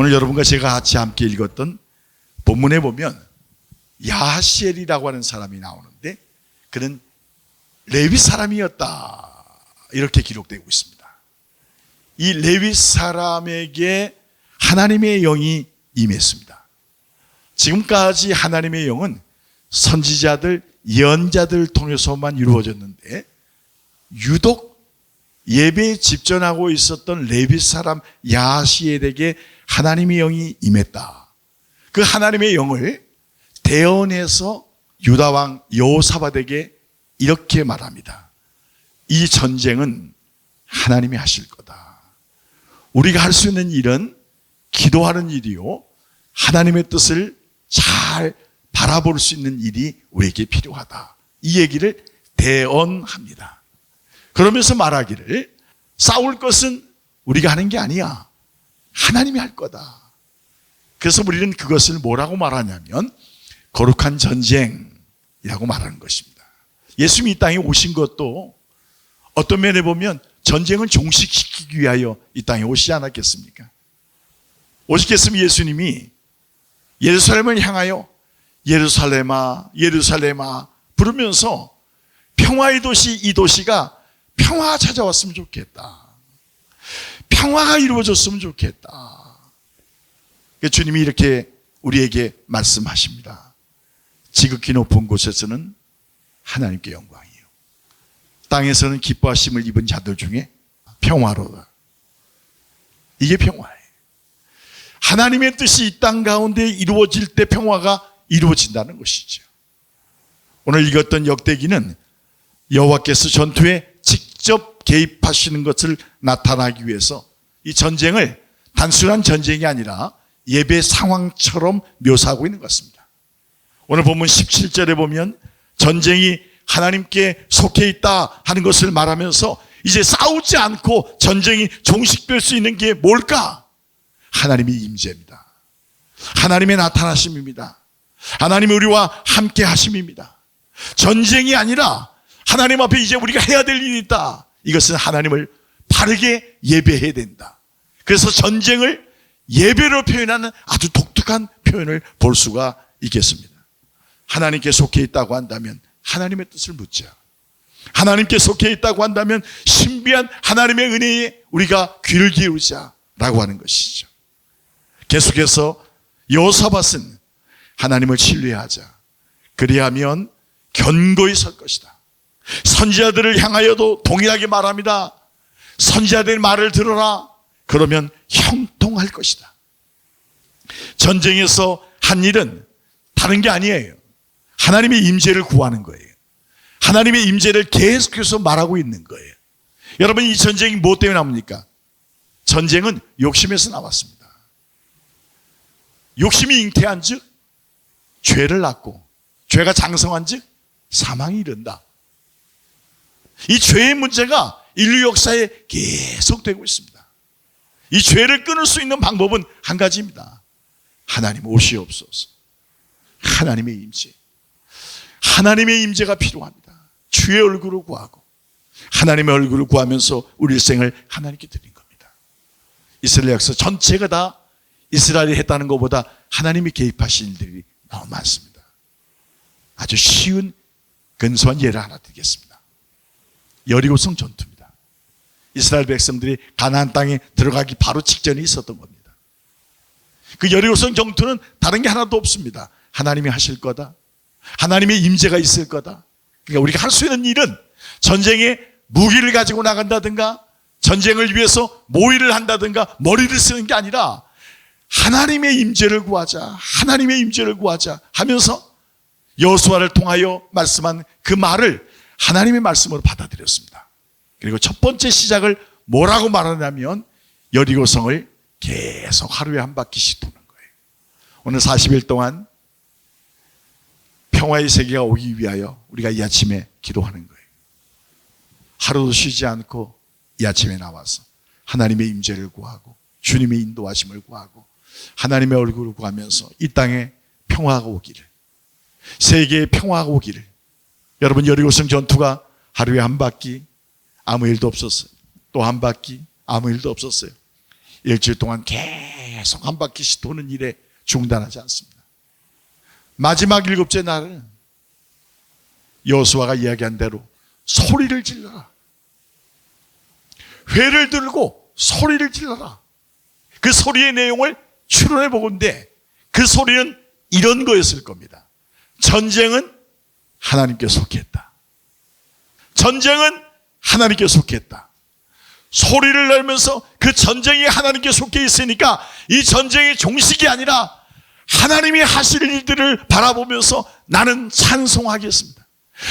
오늘 여러분과 제가 같이 함께 읽었던 본문에 보면 야하시엘이라고 하는 사람이 나오는데 그는 레위 사람이었다. 이렇게 기록되고 있습니다. 이 레위 사람에게 하나님의 영이 임했습니다. 지금까지 하나님의 영은 선지자들, 예언자들 통해서만 이루어졌는데 유독 예배에 집전하고 있었던 레위 사람 야시엘에게 하나님의 영이 임했다. 그 하나님의 영을 대언해서 유다 왕 여호사밧에게 이렇게 말합니다. 이 전쟁은 하나님이 하실 거다. 우리가 할 수 있는 일은 기도하는 일이요. 하나님의 뜻을 잘 바라볼 수 있는 일이 우리에게 필요하다. 이 얘기를 대언합니다. 그러면서 말하기를 싸울 것은 우리가 하는 게 아니야. 하나님이 할 거다. 그래서 우리는 그것을 뭐라고 말하냐면 거룩한 전쟁이라고 말하는 것입니다. 예수님이 이 땅에 오신 것도 어떤 면에 보면 전쟁을 종식시키기 위하여 이 땅에 오시지 않았겠습니까? 오셨겠으면 예수님이 예루살렘을 향하여 예루살렘아, 예루살렘아 부르면서 평화의 도시 이 도시가 평화 찾아왔으면 좋겠다. 평화가 이루어졌으면 좋겠다. 주님이 이렇게 우리에게 말씀하십니다. 지극히 높은 곳에서는 하나님께 영광이요. 땅에서는 기뻐하심을 입은 자들 중에 평화로다. 이게 평화예요. 하나님의 뜻이 이 땅 가운데 이루어질 때 평화가 이루어진다는 것이죠. 오늘 읽었던 역대기는 여호와께서 전투에 직접 개입하시는 것을 나타나기 위해서 이 전쟁을 단순한 전쟁이 아니라 예배 상황처럼 묘사하고 있는 것 같습니다. 오늘 본문 17절에 보면 전쟁이 하나님께 속해 있다 하는 것을 말하면서 이제 싸우지 않고 전쟁이 종식될 수 있는 게 뭘까? 하나님의 임재입니다. 하나님의 나타나심입니다. 하나님이 우리와 함께 하심입니다. 전쟁이 아니라 하나님 앞에 이제 우리가 해야 될 일이 있다. 이것은 하나님을 바르게 예배해야 된다. 그래서 전쟁을 예배로 표현하는 아주 독특한 표현을 볼 수가 있겠습니다. 하나님께 속해 있다고 한다면 하나님의 뜻을 묻자. 하나님께 속해 있다고 한다면 신비한 하나님의 은혜에 우리가 귀를 기울자라고 하는 것이죠. 계속해서 여호사밧은 하나님을 신뢰하자. 그리하면 견고히 설 것이다. 선지자들을 향하여도 동일하게 말합니다. 선지자들 말을 들어라. 그러면 형통할 것이다. 전쟁에서 한 일은 다른 게 아니에요. 하나님의 임재를 구하는 거예요. 하나님의 임재를 계속해서 말하고 있는 거예요. 여러분 이 전쟁이 무엇 때문에 나옵니까? 전쟁은 욕심에서 나왔습니다. 욕심이 잉태한즉 죄를 낳고 죄가 장성한즉 사망이 이른다. 이 죄의 문제가 인류 역사에 계속되고 있습니다. 이 죄를 끊을 수 있는 방법은 한 가지입니다. 하나님 오시옵소서. 하나님의 임재. 하나님의 임재가 필요합니다. 주의 얼굴을 구하고 하나님의 얼굴을 구하면서 우리 일생을 하나님께 드린 겁니다. 이스라엘 역사 전체가 다 이스라엘이 했다는 것보다 하나님이 개입하신 일들이 너무 많습니다. 아주 쉬운 근소한 예를 하나 드리겠습니다. 여리고성 전투입니다. 이스라엘 백성들이 가나안 땅에 들어가기 바로 직전에 있었던 겁니다. 그 여리고성 전투는 다른 게 하나도 없습니다. 하나님이 하실 거다. 하나님의 임재가 있을 거다. 그러니까 우리가 할 수 있는 일은 전쟁에 무기를 가지고 나간다든가 전쟁을 위해서 모의를 한다든가 머리를 쓰는 게 아니라 하나님의 임재를 구하자. 하나님의 임재를 구하자 하면서 여수아를 통하여 말씀한 그 말을 하나님의 말씀으로 받아들였습니다. 그리고 첫 번째 시작을 뭐라고 말하냐면 여리고성을 계속 하루에 한 바퀴씩 도는 거예요. 오늘 40일 동안 평화의 세계가 오기 위하여 우리가 이 아침에 기도하는 거예요. 하루도 쉬지 않고 이 아침에 나와서 하나님의 임재를 구하고 주님의 인도하심을 구하고 하나님의 얼굴을 구하면서 이 땅에 평화가 오기를 세계에 평화가 오기를 여러분 여리고성 전투가 하루에 한 바퀴 아무 일도 없었어요. 또 한 바퀴 아무 일도 없었어요. 일주일 동안 계속 한 바퀴씩 도는 일에 중단하지 않습니다. 마지막 일곱째 날은 여수아가 이야기한 대로 소리를 질러라. 회를 들고 소리를 질러라. 그 소리의 내용을 추론해 보건데 그 소리는 이런 거였을 겁니다. 전쟁은 하나님께 속했다. 전쟁은 하나님께 속했다. 소리를 내면서 그 전쟁이 하나님께 속해 있으니까 이 전쟁의 종식이 아니라 하나님이 하실 일들을 바라보면서 나는 찬송하겠습니다.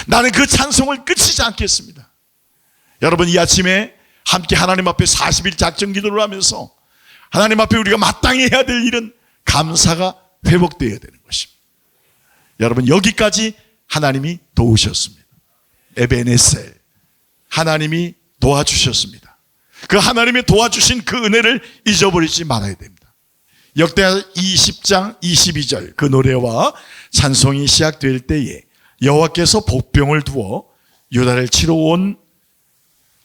나는 그 찬송을 끝이지 않겠습니다. 여러분 이 아침에 함께 하나님 앞에 40일 작정 기도를 하면서 하나님 앞에 우리가 마땅히 해야 될 일은 감사가 회복되어야 되는 것입니다. 여러분 여기까지 하나님이 도우셨습니다. 에베네셀 하나님이 도와주셨습니다. 그 하나님의 도와주신 그 은혜를 잊어버리지 말아야 됩니다. 역대하 20장 22절 그 노래와 찬송이 시작될 때에 여호와께서 복병을 두어 유다를 치러 온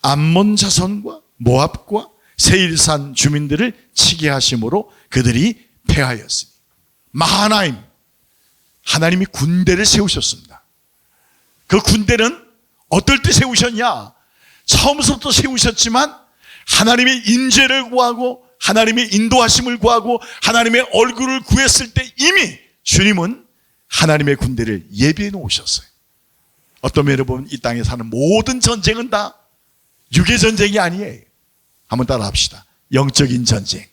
암몬 자손과 모압과 세일산 주민들을 치게 하심으로 그들이 패하였으니 마하나임 하나님이 군대를 세우셨습니다. 그 군대는 어떨 때 세우셨냐? 처음부터 세우셨지만 하나님의 인재를 구하고 하나님의 인도하심을 구하고 하나님의 얼굴을 구했을 때 이미 주님은 하나님의 군대를 예비해 놓으셨어요. 어떤 면에 보면 이 땅에 사는 모든 전쟁은 다 육의 전쟁이 아니에요. 한번 따라 합시다. 영적인 전쟁.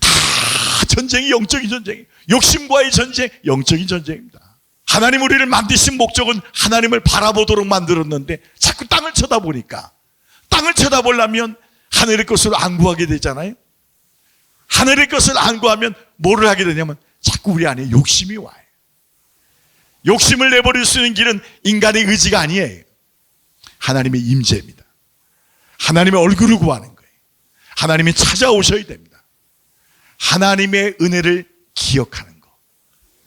다 전쟁이 영적인 전쟁. 욕심과의 전쟁, 영적인 전쟁입니다. 하나님 우리를 만드신 목적은 하나님을 바라보도록 만들었는데 자꾸 땅을 쳐다보니까 땅을 쳐다보려면 하늘의 것을 안 구하게 되잖아요. 하늘의 것을 안 구하면 뭐를 하게 되냐면 자꾸 우리 안에 욕심이 와요. 욕심을 내버릴 수 있는 길은 인간의 의지가 아니에요. 하나님의 임재입니다. 하나님의 얼굴을 구하는 거예요. 하나님이 찾아오셔야 됩니다. 하나님의 은혜를 기억하는 거.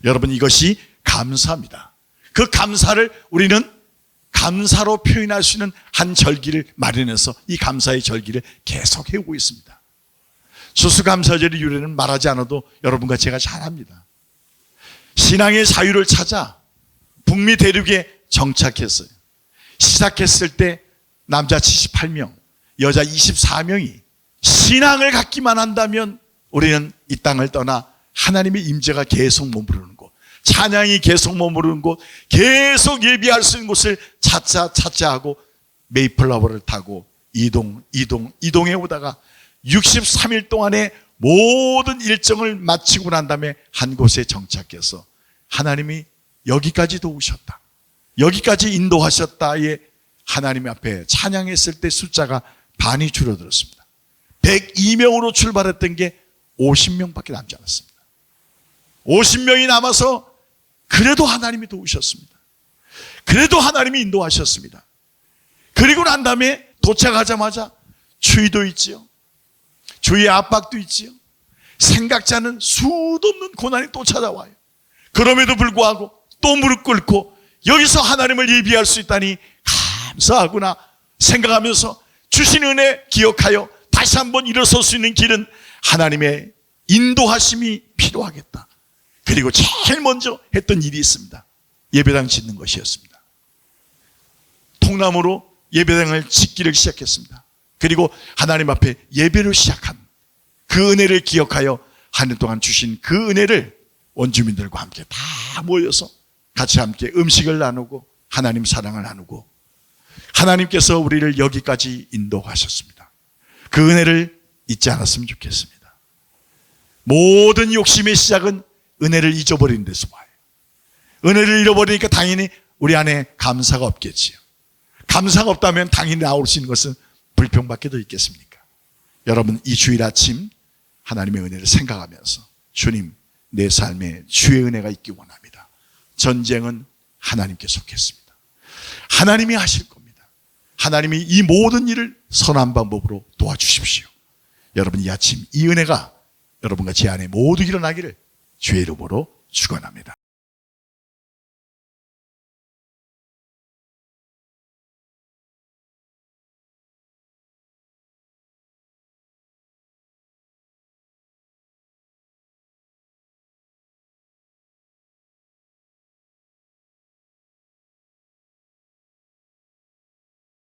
여러분 이것이 감사입니다. 그 감사를 우리는 감사로 표현할 수 있는 한 절기를 마련해서 이 감사의 절기를 계속 해오고 있습니다. 수수감사절의 유래는 말하지 않아도 여러분과 제가 잘 압니다. 신앙의 자유를 찾아 북미 대륙에 정착했어요. 시작했을 때 남자 78명, 여자 24명이 신앙을 갖기만 한다면 우리는 이 땅을 떠나 하나님의 임재가 계속 곳, 찬양이 계속 머무르는 곳, 계속 예비할 수 있는 곳을 찾자 찾자 하고 메이플라워를 타고 이동, 이동, 이동해 오다가 63일 동안의 모든 일정을 마치고 난 다음에 한 곳에 정착해서 하나님이 여기까지 도우셨다. 여기까지 인도하셨다에 하나님 앞에 찬양했을 때 숫자가 반이 줄어들었습니다. 102명으로 출발했던 게 50명밖에 남지 않았습니다. 50명이 남아서 그래도 하나님이 도우셨습니다. 그래도 하나님이 인도하셨습니다. 그리고 난 다음에 도착하자마자 추위도 있지요. 주위의 압박도 있지요. 생각지 않은 수도 없는 고난이 또 찾아와요. 그럼에도 불구하고 또 무릎 꿇고 여기서 하나님을 예비할 수 있다니 감사하구나 생각하면서 주신 은혜 기억하여 다시 한번 일어설 수 있는 길은 하나님의 인도하심이 필요하겠다. 그리고 제일 먼저 했던 일이 있습니다. 예배당 짓는 것이었습니다. 통나무로 예배당을 짓기를 시작했습니다. 그리고 하나님 앞에 예배를 시작한 그 은혜를 기억하여 한 해 동안 주신 그 은혜를 원주민들과 함께 다 모여서 같이 함께 음식을 나누고 하나님 사랑을 나누고 하나님께서 우리를 여기까지 인도하셨습니다. 그 은혜를 잊지 않았으면 좋겠습니다. 모든 욕심의 시작은 은혜를 잊어버리는 데서 와요. 은혜를 잃어버리니까 당연히 우리 안에 감사가 없겠지요. 감사가 없다면 당연히 나올 수 있는 것은 불평밖에 더 있겠습니까? 여러분 이 주일 아침 하나님의 은혜를 생각하면서 주님 내 삶에 주의 은혜가 있기 원합니다. 전쟁은 하나님께 속했습니다. 하나님이 하실 겁니다. 하나님이 이 모든 일을 선한 방법으로 도와주십시오. 여러분 이 아침 이 은혜가 여러분과 제 안에 모두 일어나기를 이름으로 축원합니다.